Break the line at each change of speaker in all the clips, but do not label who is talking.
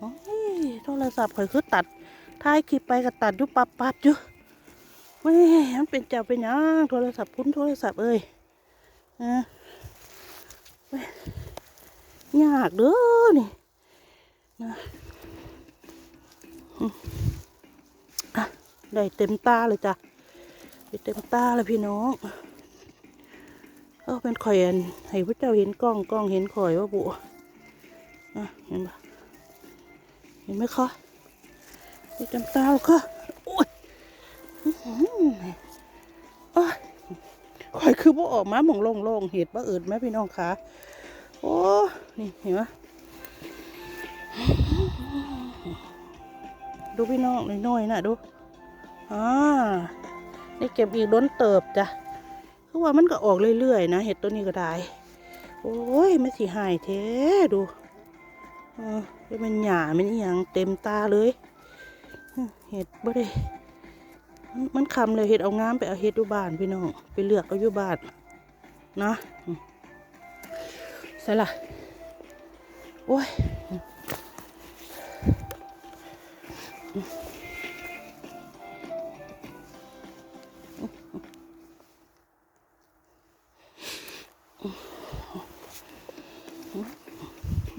โอ้ยโทรศัพท์ข่อยคือตัดถ่ายคลิปไปก็ตัดยู่ปับปับอยู่เว้ยมันเป็นเจ้าเป็นหยังโทรศัพท์คุณโทรศัพท์เอ้ยนะเว้ยยากเด้อนี่นะอะได้เต็มตาเลยจ้ะได้เต็มตาเลยพี่น้องเออเป็นข่อยอันให้พระเจ้าเห็นกล้องกล้องเห็นข่อยว่าบุอะเห็นปะ เห็นไหมคะมีจำตาล้วค่ะโอ้ยอื้อหือโอ้ยคอยคือพวกออกมาหมองโล่งๆเห็ดว่าอืดไหมพี่น้องคะโอ้ นี่เห็นไหมดูพี่น้องน้อยๆนะดูอ่านี่เก็บอีกล้นเติบจ้ะคือว่ามันก็ออกเรื่อยๆนะเห็ดตัวนี้ก็ได้ โอ้ยไม่สิหายเท้ดู เออแล้วมันหยามันอย่างเต็มตาเลยเห็ดบ่ได้มันคำเลยเห็ดเอางามไปเอาเห็ดอยู่บ้านพี่น้องไปเลือกเอาอยู่บ้านนะใช่ละโอ้ย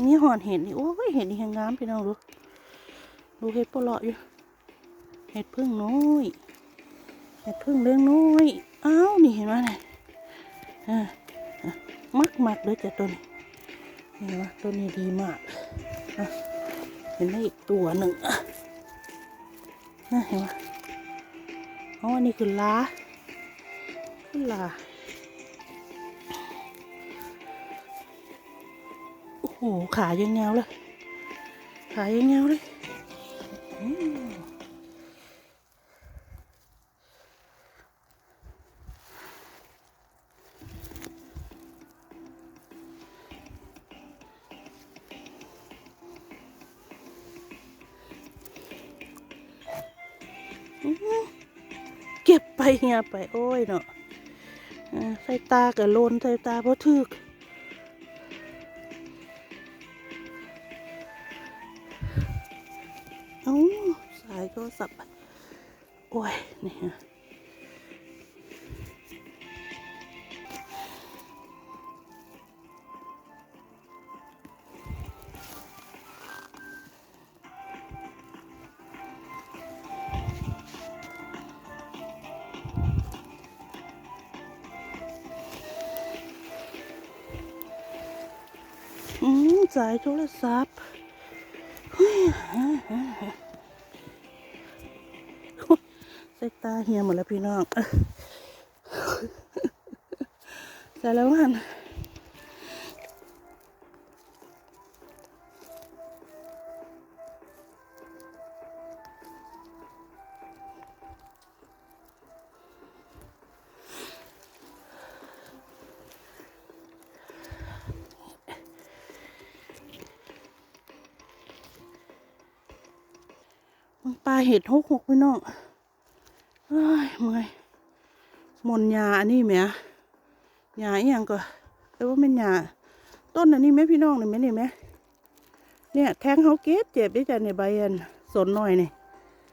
นี่หอนเห็ดนี่โอ้ยเห็ดนี่ยังงามพี่น้องดูดูเห็ดปลาอยู่เห็ดพึ่งน้อยเห็ดพึ่งเลี้ยงน้อยอ้าวนี่เห็นไหมเนี่ยอ่าอะมักมักเลยจ้ะตัวนี้เห็นไหมตัวนี้ดีมากเห็นไหมอีกตัวหนึ่งน่ะเห็นไหมอ๋ออันนี้คือลาคือลา โอ้โหขายังแงวเลย ขายังแงวเลยเก็บไปเฮียไป โอ้ยเนาะอ่าใส่ตากับโลนใส่ตาเพราะทึก ทรศัพท์ โอ้ย นี่ฮะอืมสายโทรศัพท์ เฮ้ตาเฮียหมดแล้วพี่น้องส่แล้วมันมันปลาเห็ดหกหกพี่น้อง เฮ้ยเมื่อยมนยาอันนี้แหมยาอีหยังก็แต่ว่าเป็นยาต้นอันนี้ไหมพี่น้องนี่ไหมนี่ไหมเนี่ยแทงเขาเก็บเจ็บได้จ้ะในใบอันสนหน่อยนี่